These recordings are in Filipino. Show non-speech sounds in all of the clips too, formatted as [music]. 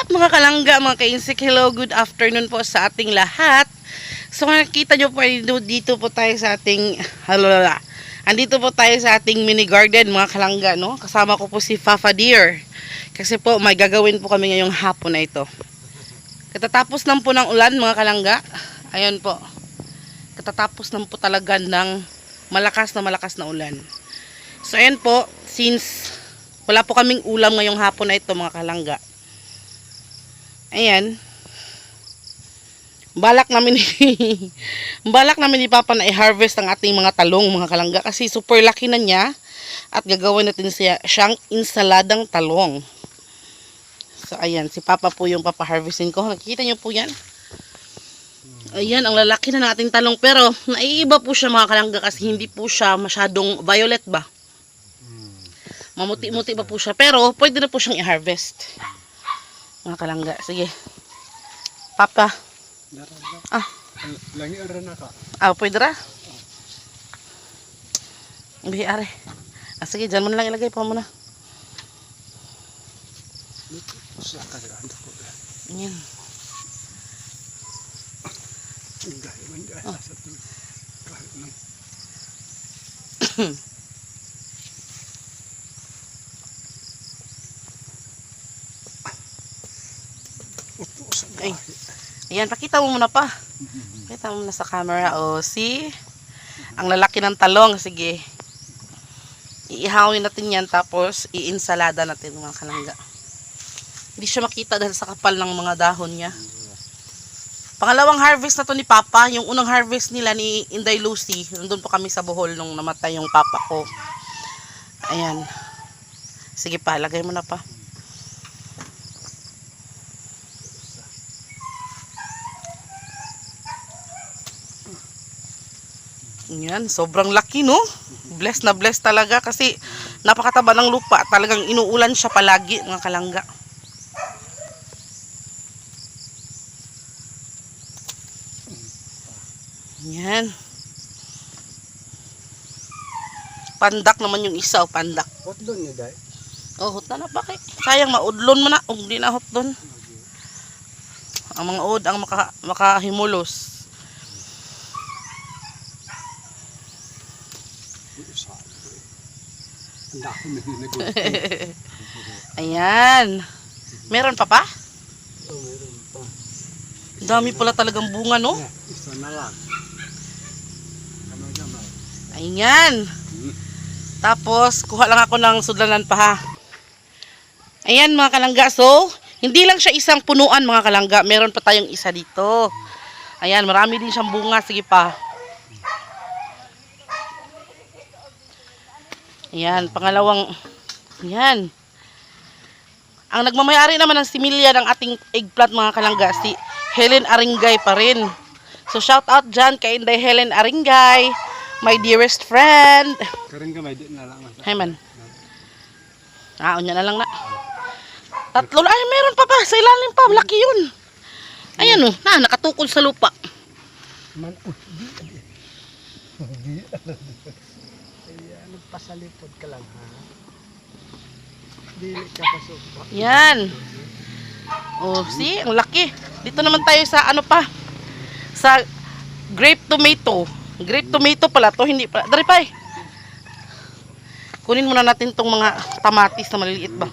up mga kalangga, mga kainsik? Hello, good afternoon po sa ating lahat. So nakita nyo po dito, po tayo sa ating, halala, andito po tayo sa ating mini garden mga kalangga, no? Kasama ko po si Fafa Deer. Kasi po may gagawin po kami ngayong hapon na ito. Katatapos lang po ng ulan mga kalangga. Ayun po. Katatapos lang po talaga ng malakas na malakas na ulan. So ayan po, since wala po kaming ulam ngayong hapon na ito mga kalangga. Ayan. Balak namin [laughs] balak namin ni Papa na i-harvest ang ating mga talong mga kalangga kasi super laki na niya at gagawin natin siya siyang insaladang talong. So ayan, si Papa po yung papa-harvestin ko. Nakikita niyo po 'yan? Ayan, ang lalaki na ng ating talong pero naiiba po siya mga kalangga kasi hindi po siya masyadong violet ba? Mamuti-muti pa po siya. Pero, pwede na po siyang i-harvest. Mga kalangga. Sige. Papa. Ah. Langi ara na ka. Ah, pwede ra? Bihi, are. Ah, sige, dyan mo na lang ilagay pa muna. Yan. Ayan, pakita mo muna pa. Pakita mo muna sa camera. O, see? Ang lalaki ng talong. Sige. Iihawin natin yan tapos iinsalada natin mga kalangga. Hindi siya makita dahil sa kapal ng mga dahon niya. Pangalawang harvest na to ni Papa. Yung unang harvest nila ni Inday Lucy. Nandun po kami sa Bohol nung namatay yung Papa ko. Ayan. Sige pa, lagay mo na pa. Yan, sobrang laki no. Blessed na blessed talaga kasi napakataba ng lupa. Talagang inuulan siya palagi mga kalangga. Yan. Pandak naman yung isa, oh, pandak. What doon ni dai? Oh, hot na na ba kay? Sayang maudlon mo na, ug di na hot doon. Ang mga ud ang maka, makahimulos. Ang dako nago. Ayan. Meron pa pa? Oh, meron pa. Dami pala talagang bunga, no? Isa na lang. Ano? Ayan. Tapos, kuha lang ako ng sudlanan pa ha. Ayan mga kalangga. So, hindi lang siya isang punuan mga kalangga. Meron pa tayong isa dito. Ayan, marami din siyang bunga. Sige pa. Ayan, pangalawang. Ayan. Ang nagmamayari naman ng similya ng ating eggplant mga kalangga, si Helen Aringay pa rin. So, shout out dyan kay Inday Helen Aringay, my dearest friend. Karing ka may di na lang. Hey man. Ah, unya na lang na. Tatlo na. Ay, meron pa pa. Sa ilalim pa. Laki yun. Ayan oh. Na, nakatukol sa lupa. Man, oh, nagpasalipod ka lang ha. Dili ka pasok. Yan. Oh, see? Ang laki. Dito naman tayo sa ano pa. Sa grape tomato. Grape tomato pala to. Hindi pala. Dari pa eh. Kunin muna natin tong mga tamatis na maliliit ba.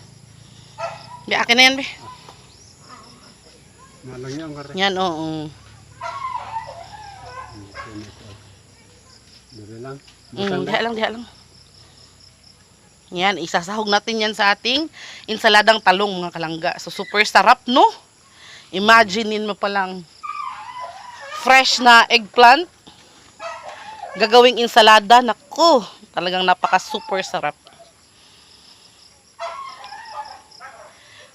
Di, akin na yan, be. Malangi ang kare. Yan, oo. Oh, Dili lang. Mm, diha lang, diha lang. Yan, isasahog natin yan sa ating insaladang talong mga kalangga. So, super sarap, no? Imaginein mo pa lang fresh na eggplant. Gagawing insalada. Naku, talagang napaka super sarap.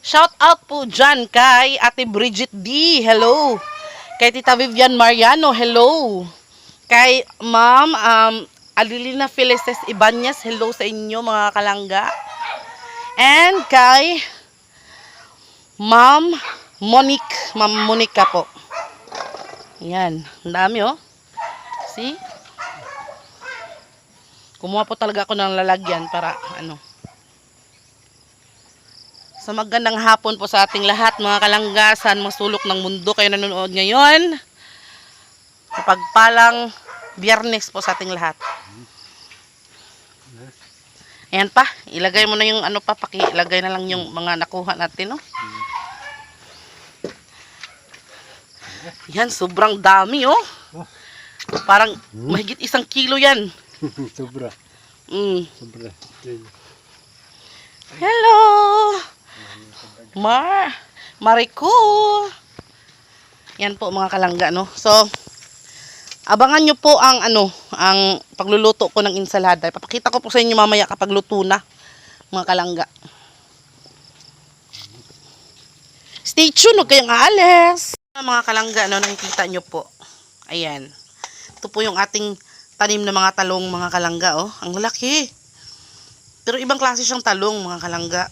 Shout out po dyan kay Ate Bridget D. Hello. Kay Tita Vivian Mariano. Hello. Kay Ma'am um, Adelina Felices Ibanez. Hello sa inyo mga kalangga. And kay Ma'am Monique. Ma'am Monica po. Yan. Dami oh. See? Kumuha po talaga ako ng lalagyan para ano. So magandang hapon po sa ating lahat mga kalanggasan, mga sulok ng mundo kayo nanonood ngayon. Kapag palang biyernes po sa ating lahat. Ayan pa, ilagay mo na yung ano pa, pakilagay na lang yung mga nakuha natin, no? Yan, sobrang dami, oh. Parang mahigit isang kilo yan. [laughs] Sobra. Mm. Sobra. Hello! Mar! Marico! Yan po mga kalangga, no? So, abangan nyo po ang ano, ang pagluluto ko ng insalada. Papakita ko po sa inyo mamaya kapag luto na, mga kalangga. Stay tuned, huwag kayong aalis. Mga kalangga, no, nakikita nyo po. Ayan. Ito po yung ating tanim na mga talong, mga kalangga, oh. Ang laki. Pero ibang klase siyang talong, mga kalangga.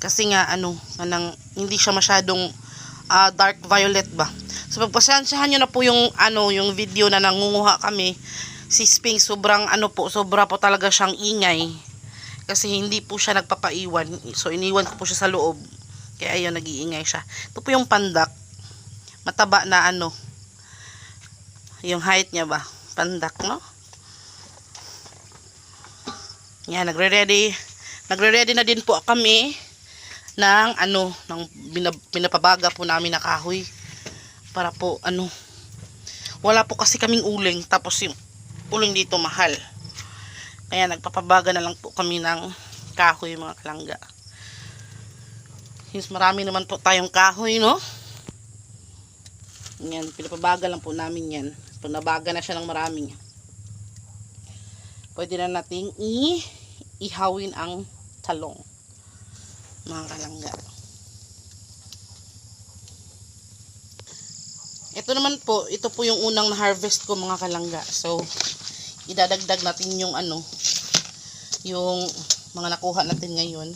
Kasi nga, ano, anang, hindi siya masyadong ah, dark violet ba. So, pagpasensyahan nyo na po yung, ano, yung video na nangunguha kami. Si Sping, sobrang, ano po, sobra po talaga siyang ingay. Kasi hindi po siya nagpapaiwan. So, iniwan ko po siya sa loob. Kaya ayun, nag-iingay siya. Ito po yung pandak. Mataba na, ano, yung height niya ba? Pandak, no? Yan, nagre-ready. Nagre-ready na din po kami ng ano, ng pinapabaga po namin na kahoy. Para po, ano, wala po kasi kaming uling. Tapos yung uling dito mahal. Kaya nagpapabaga na lang po kami ng kahoy mga kalangga. Since marami naman po tayong kahoy, no? Yan, pinapabaga lang po namin yan. Pag nabaga na siya ng maraming pwede na nating i ihawin ang talong mga kalangga ito naman po ito po yung unang na harvest ko mga kalangga. So idadagdag natin yung ano yung mga nakuha natin ngayon.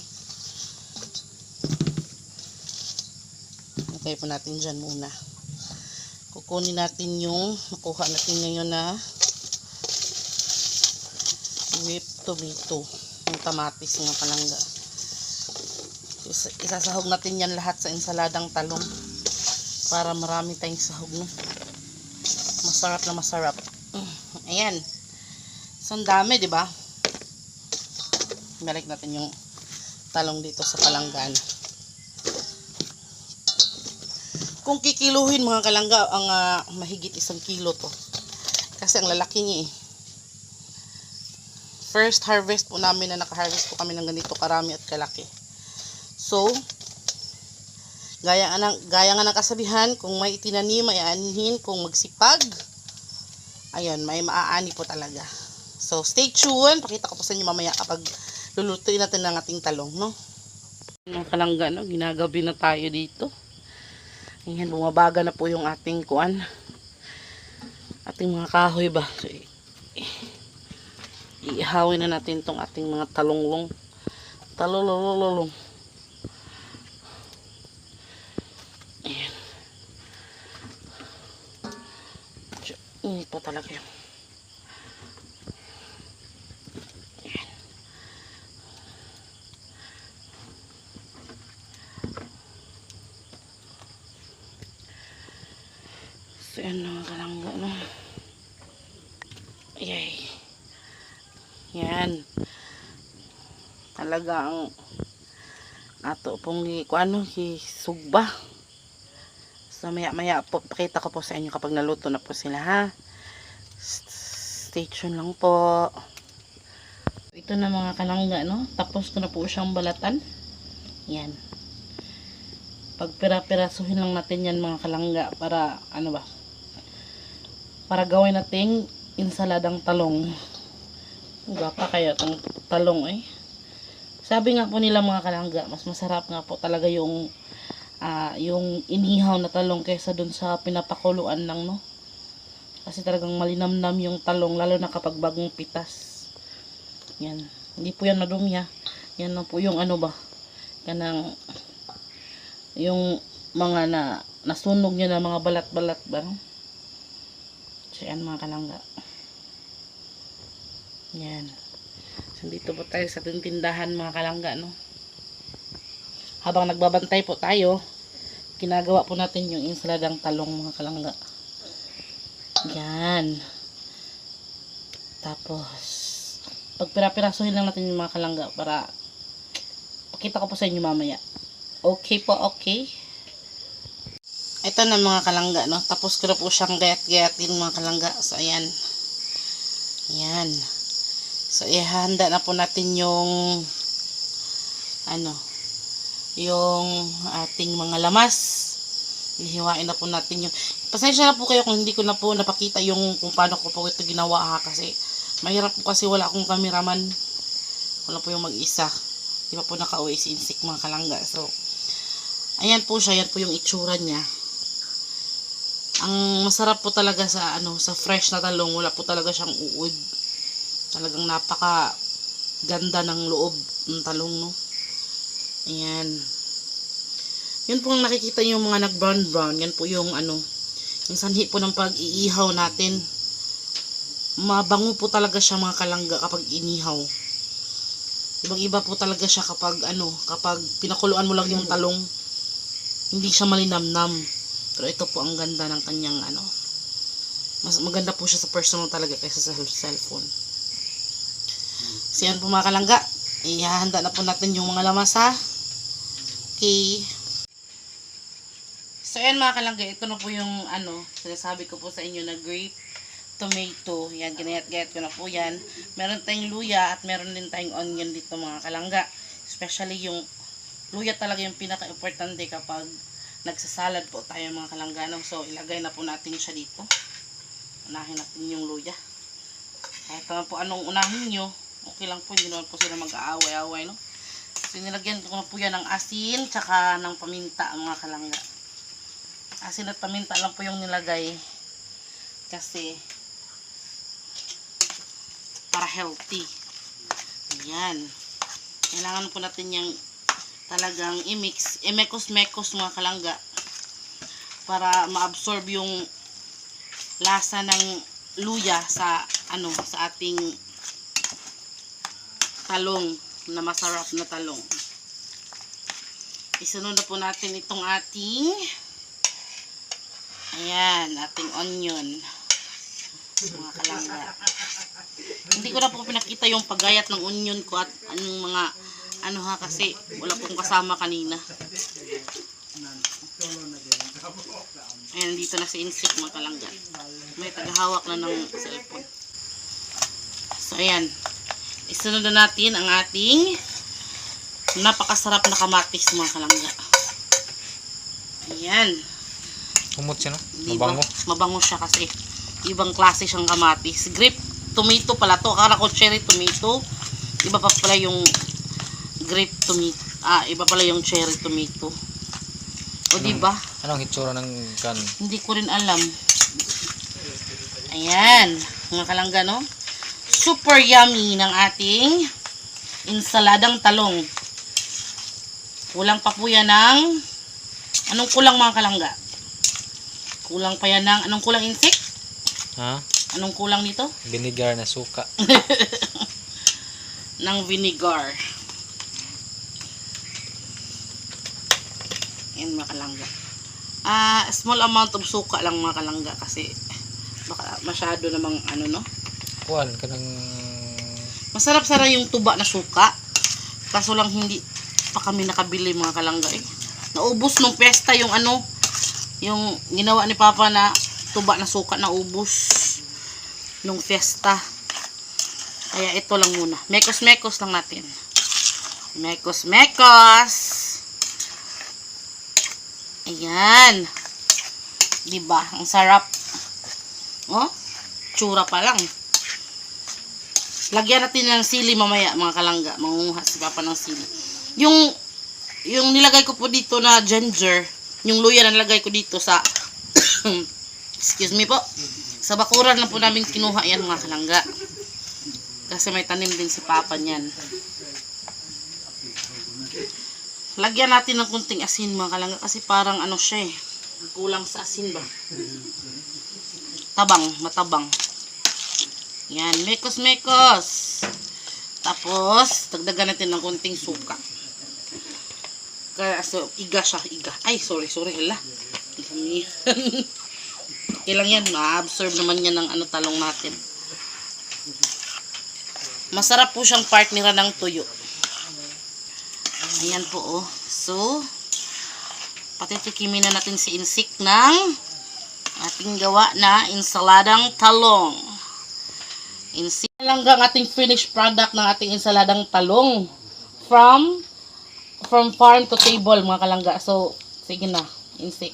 Okay po natin dyan muna. Kukunin natin yung nakuha natin ngayon na whipped tomato yung kamatis ng palangga Isa- isasahog natin yan lahat sa ensaladang talong para marami tayong sahog no? masarap na masarap. Mm, ayan. So ang dami di ba? Balik natin yung talong dito sa palanggan. Kung kikiluhin mga kalangga ang ah, mahigit isang kilo to. Kasi ang lalaki niya eh. First harvest po namin na nakaharvest po kami ng ganito karami at kalaki. So, gaya nga ng, gaya nga ng kasabihan, kung may itinanim, may aanihin, kung magsipag, ayun, may maaani po talaga. So, stay tuned. Pakita ko po sa inyo mamaya kapag lulutuin natin ng ating talong, no? Mga kalangga, no? Ginagabi na tayo dito. Ayan, bumabaga na po yung ating kuan. Ating mga kahoy ba? So, iihawin na natin tong ating mga talonglong talolololong init po talaga. Yun ayan so yan mga kalangga no? Ayay yan. Talagang ato pong ano, sugba. So maya maya po, pakita ko po sa inyo kapag naluto na po sila ha. Stay tuned lang po. Ito na mga kalangga no. Tapos ko na po siyang balatan. Yan. Pag pira-pirasuhin lang natin yan mga kalangga para ano ba? Para gawin nating insaladang talong. Gapa kaya itong talong eh. Sabi nga po nila mga kalangga, mas masarap nga po talaga yung ah, yung inihaw na talong kaysa dun sa pinapakuluan lang no. Kasi talagang malinamnam yung talong lalo na kapag bagong pitas. Yan. Hindi po yan madumi ha. Yan lang po yung ano ba. Kanang yung mga na nasunog niya na mga balat-balat ba. So yan mga kalangga. Yan. So, dito po tayo sa tindahan mga kalangga, no? Habang nagbabantay po tayo, ginagawa po natin yung insaladang talong mga kalangga. Yan. Tapos, pag pirapirasohin lang natin yung mga kalangga para pakita ko po sa inyo mamaya. Okay po, okay? Ito na mga kalangga, no? Tapos ko na po siyang gayat-gayatin mga kalangga. So, ayan. Ayan. So, ihanda na po natin yung ano, yung ating mga lamas. Ihiwain na po natin yung pasensya na po kayo kung hindi ko na po napakita yung kung paano ko po ito ginawa ha kasi mahirap po kasi wala akong kameraman wala po yung mag-isa. Di pa po nakauwi si Insik mga kalangga? So ayan po siya. Yan po yung itsura niya. Ang masarap po talaga sa ano sa fresh na talong wala po talaga siyang uod. Talagang napaka ganda ng loob ng talong no ayan. Yun po ang nakikita yung mga nag brown. Brown yan po yung ano yung sanhi po ng pag-iihaw natin. Mabango po talaga siya mga kalangga kapag inihaw. Ibang iba po talaga siya kapag ano kapag pinakuluan mo lang yung talong hindi siya malinamnam. Pero ito po ang ganda ng kanyang ano mas maganda po siya sa personal talaga kaysa sa cellphone. So yan po mga kalangga. Ihahanda na po natin yung mga lamas ha okay So, ayan mga kalangga, ito na po yung ano, sinasabi ko po sa inyo na grape tomato. Yan, ginayat-gayat ko na po yan. Meron tayong luya at meron din tayong onion dito mga kalangga. Especially yung luya talaga yung pinaka-importante kapag nagsasalad po tayo mga kalangga. no? So, ilagay na po natin siya dito. Unahin natin yung luya. Kahit naman po anong unahin nyo, okay lang po, hindi naman po sila mag-aaway-aaway, no? So, nilagyan ko na po yan ng asin, tsaka ng paminta, mga kalangga. Asin at paminta lang po yung nilagay. Kasi para healthy. Ayan. Kailangan po natin yung talagang i-mix i-mekos-mekos mga kalangga para ma-absorb yung lasa ng luya sa ano sa ating talong na masarap na talong isunod na po natin itong ating Ayan, ating onion. Mga kalangga. Hindi ko na po pinakita yung paggayat ng onion ko at anong mga ano ha kasi wala pong kasama kanina. Ayan, dito na si Insik mga kalangga. May tagahawak na ng cellphone. So, ayan. Isunod na natin ang ating napakasarap na kamatis mga kalangga. Ayan. Kumot siya, no? Mabango. Mabango siya kasi. Ibang klase siyang kamatis. Grape tomato pala to. Akala ko cherry tomato. Iba pa pala yung grape tomato. Ah, iba pala yung cherry tomato. O di ba? Anong hitsura ng kan? Hindi ko rin alam. Ayan. Mga kalangga, no? Super yummy ng ating insaladang talong. Kulang pa po yan ng... Anong kulang mga kalangga? Kulang pa yan ng... Anong kulang insect? Ha? Anong kulang nito? Vinegar na suka. [laughs] ng vinegar. Yan mga kalangga. Ah, small amount of suka lang mga kalangga kasi baka masyado namang ano no. Kuan ka ng... Masarap sana yung tuba na suka. Kaso lang hindi pa kami nakabili mga kalangga eh. Naubos nung pesta yung ano, yung ginawa ni Papa na tuba na suka na ubos nung fiesta. Kaya ito lang muna. Mekos-mekos lang natin. Mekos-mekos. Ayan. Diba? Ang sarap. Oh, tsura pa lang. Lagyan natin ng sili mamaya, mga kalangga. Mangunguha si Papa ng sili. Yung, yung nilagay ko po dito na ginger, yung luya na nilagay ko dito sa, [coughs] excuse me po, sa bakuran lang po namin kinuha yan, mga kalangga. Kasi may tanim din si Papa niyan. Lagyan natin ng kunting asin, mga kalangga, kasi parang ano siya eh. Kulang sa asin ba? Tabang, matabang. Yan, mekos-mekos. Tapos, dagdagan natin ng konting suka. Kaya, so, iga siya, iga. Ay, sorry, sorry, hala. Okay [laughs] yan, ma-absorb naman yan ng ano talong natin. Masarap po siyang partneran ng tuyo. Ayan po, oh. So, patitikimin na natin si insik ng ating gawa na insaladang talong. Insik lang ang ating finished product ng ating insaladang talong from from farm to table mga kalangga. So, sige na, insik.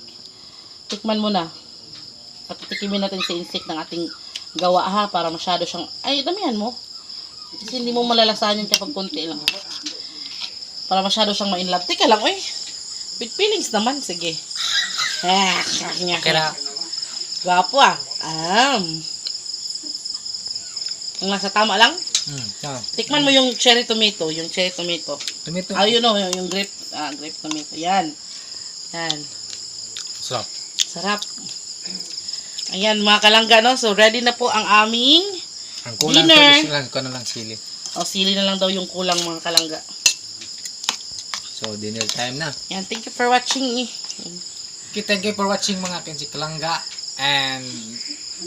Tikman mo na. Patitikimin natin si insik ng ating gawa ha para masyado siyang ay damihan mo. Kasi hindi mo malalasahan yan kapag konti lang. Para masyado siyang ma-inlove. Teka lang, oy. With feelings naman, sige. [laughs] Ah. Kaya Gwapo ah. Um. Yung nasa tama lang. hmm, yeah. Tikman mo yung cherry tomato, yung cherry tomato. Tomato. Ah, yun o, yung, yung grape, ah, grape tomato. Yan. Yan. Sarap. Sarap. Ayan, mga kalangga, no? So, ready na po ang aming, Ang kulang Dinner. to is lang, ko na lang sili. o, sili na lang daw yung kulang, mga kalangga. So, dinner time na. Yan, thank you for watching. eh. Okay, thank you for watching mga kinsi kalangga. And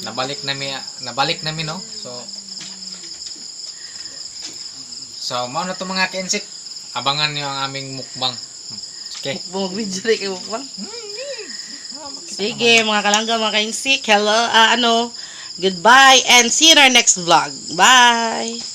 nabalik nami nabalik namin no. So So, mao na to mga kinsik. Abangan niyo ang aming mukbang. Okay. Bumag-video [laughs] rin kayo pa. Sige, mga kalangga, mga kainsik. Hello, ah, ano, goodbye, and see you in our next vlog. Bye!